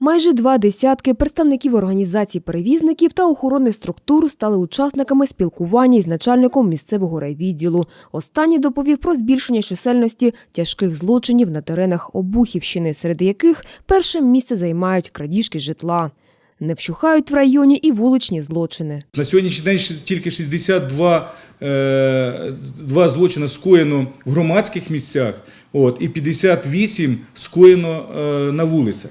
Майже два десятки представників організацій перевізників та охоронних структур стали учасниками спілкування із начальником місцевого райвідділу. Останній доповів про збільшення чисельності тяжких злочинів на теренах Обухівщини, серед яких перше місце займають крадіжки житла. Не вщухають в районі і вуличні злочини. На сьогоднішній день тільки 62 е, два злочини скоєно в громадських місцях, от, і 58 скоєно е, на вулицях.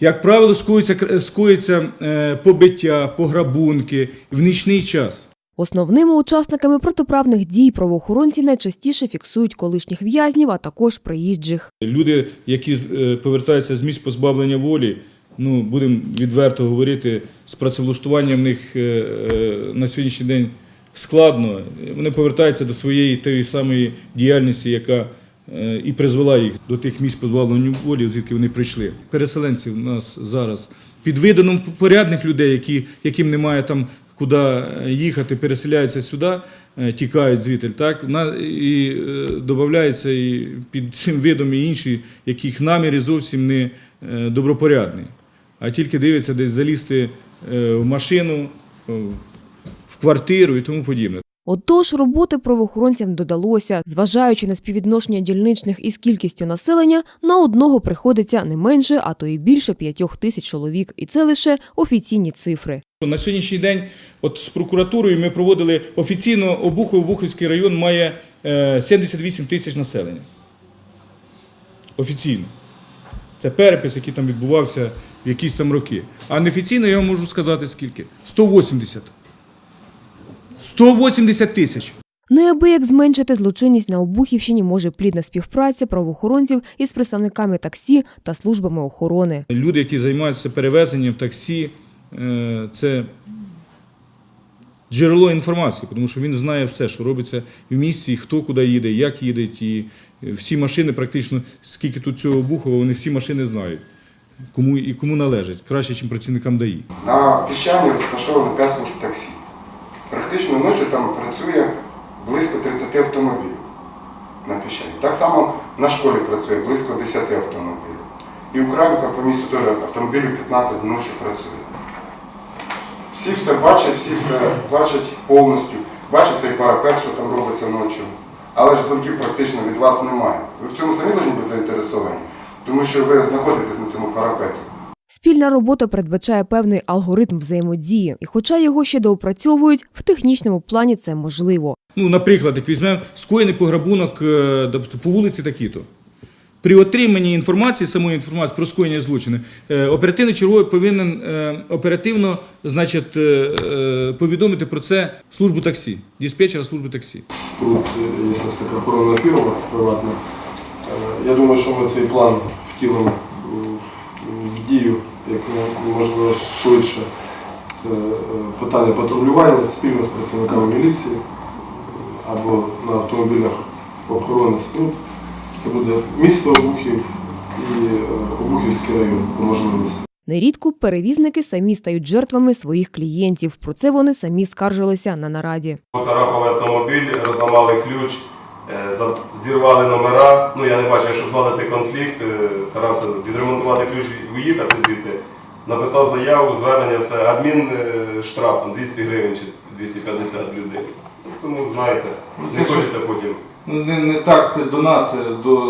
Як правило, скоїться, кр- скоїться е, побиття, пограбунки в нічний час. Основними учасниками протиправних дій правоохоронці найчастіше фіксують колишніх в'язнів, а також приїжджих. Люди, які е, повертаються з місць позбавлення волі, ну, будемо відверто говорити, з працевлаштуванням в них е, на сьогоднішній день складно. Вони повертаються до своєї тієї самої діяльності, яка і призвела їх до тих місць позбавлення волі, звідки вони прийшли. Переселенців у нас зараз під виданом порядних людей, які, яким немає там куди їхати, переселяються сюди, е, тікають звідти, так і е, додається і під цим видом і інші, яких наміри зовсім не е, добропорядні, а тільки дивиться десь залізти е, в машину, е, в квартиру і тому подібне. Отож, роботи правоохоронцям додалося. Зважаючи на співвідношення дільничних із кількістю населення, на одного приходиться не менше, а то і більше п'ятьох тисяч чоловік. І це лише офіційні цифри. На сьогоднішній день, от з прокуратурою ми проводили офіційно Обухов Обухівський район має е, 78 тисяч населення. Офіційно. Це перепис, який там відбувався в якісь там роки. А неофіційно я вам можу сказати скільки? 180. 180 тисяч. Неабияк зменшити злочинність на Обухівщині може плідна співпраця правоохоронців із представниками таксі та службами охорони. Люди, які займаються перевезенням таксі, е, це джерело інформації, тому що він знає все, що робиться в місті, хто куди їде, як їде. І всі машини, практично, скільки тут цього Обухова, вони всі машини знають, кому і кому належать, краще, ніж працівникам ДАІ. На Піщані розташовано 5 служб таксі. Практично ночі там працює близько 30 автомобілів на Піщані. Так само на школі працює близько 10 автомобілів. І Українка по місту теж автомобілів 15 ночі працює. Всі все бачать, всі все бачать повністю. Бачать цей парапет, що там робиться ночі. Але ж дзвонків практично від вас немає. Ви в цьому самі повинні бути заінтересовані, тому що ви знаходитесь на цьому парапеті. Спільна робота передбачає певний алгоритм взаємодії, і хоча його ще доопрацьовують, в технічному плані це можливо. Ну, наприклад, як візьмемо скоєний пограбунок е, по вулиці такі-то. При отриманні інформації, самої інформації про скоєння злочини, е, оперативний черговий повинен е, оперативно значить, повідомити про це службу таксі, диспетчера служби таксі. Спрут, така охоронна фірма приватна. Я думаю, що ми цей план втілимо як можливо швидше. Це е, питання патрулювання спільно з працівниками міліції або на автомобілях охорони спрут. Це буде місто Обухів і е, Обухівський район по можливості. Нерідко перевізники самі стають жертвами своїх клієнтів. Про це вони самі скаржилися на нараді. Поцарапали автомобіль, розламали ключ, зірвали номера. Ну я не бачив, щоб згладити конфлікт, е, старався відремонтувати ключ і уїхати звідти. Написав заяву, звернення, все. Адмін е, там 200 гривень чи 250 людей. Тому знаєте, Ну, це не що? хочеться потім. Ну, не, не так це до нас, до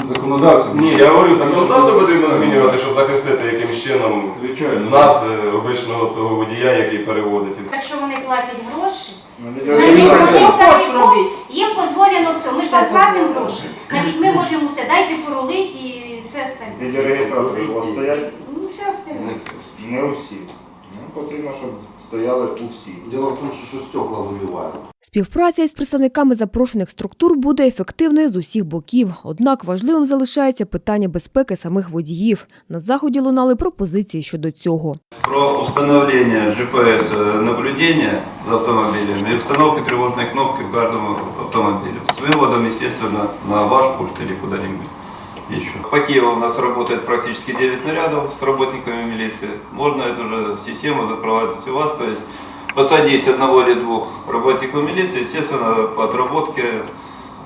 е, законодавців. Ні, я говорю, законодавство потрібно змінювати, щоб захистити якимось чином Звичайно. нас, е, обичного того водія, який перевозить. Якщо вони платять гроші, значить вони що- робити. Їм дозволено все. Ми ж Все платимо гроші. Значить, ми можемо все, дайте поролити і все остальне. Біля реєстраторів у вас стоять? Ну, все остальне. Не усі. Ну, потрібно, щоб стояли усі. Дело в том, что, что стекла выбивают. Співпраця із представниками запрошених структур буде ефективною з усіх боків. Однак важливим залишається питання безпеки самих водіїв. На заході лунали пропозиції щодо цього. про установление GPS наблюдения за автомобилем и установки тревожной кнопки в каждом автомобиле. С выводом, естественно, на ваш пульт или куда-нибудь еще. По Киеву у нас работает практически 9 нарядов с работниками милиции. Можно эту же систему запровадить у вас, то есть посадить одного или двух работников милиции, естественно, по отработке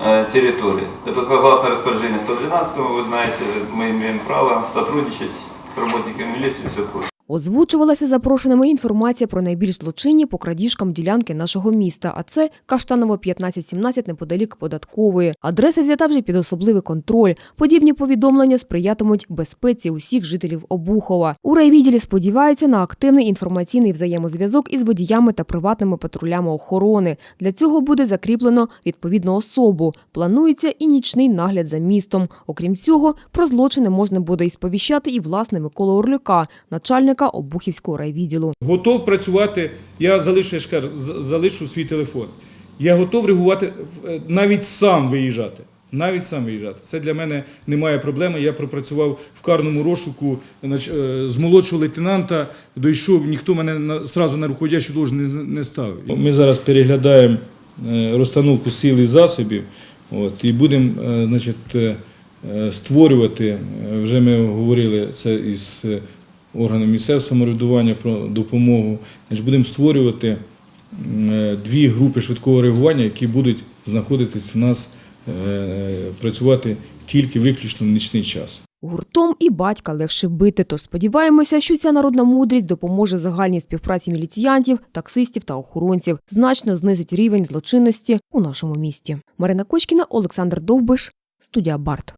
э, территории. Это согласно распоряжению 112, вы знаете, мы имеем право сотрудничать с работниками милиции и все прочее. Озвучувалася запрошеними інформація про найбільш злочинні по крадіжкам ділянки нашого міста, а це Каштаново 1517 неподалік податкової. Адреса взята вже під особливий контроль. Подібні повідомлення сприятимуть безпеці усіх жителів Обухова. У райвідділі сподіваються на активний інформаційний взаємозв'язок із водіями та приватними патрулями охорони. Для цього буде закріплено відповідну особу. Планується і нічний нагляд за містом. Окрім цього, про злочини можна буде і сповіщати і власне Миколу Орлюка, начальника Обухівського райвідділу. Готов працювати, я залишу, я залишу свій телефон. Я готов реагувати, е, навіть сам виїжджати. Навіть сам виїжджати. Це для мене немає проблеми. Я пропрацював в карному розшуку е, з молодшого лейтенанта, дійшов, ніхто мене на, сразу на руководящу должність не, ставив. Ми зараз переглядаємо е, розстановку сил і засобів от, і будемо значить, створювати, вже ми говорили це із органом місцевого самоврядування про допомогу. Будемо створювати е, дві групи швидкого реагування, які будуть знаходитись в нас, е, працювати тільки виключно в нічний час. Гуртом і батька легше бити, тож сподіваємося, що ця народна мудрість допоможе загальній співпраці міліціянтів, таксистів та охоронців, значно знизить рівень злочинності у нашому місті. Марина Кочкіна, Олександр Довбиш, студія Барт.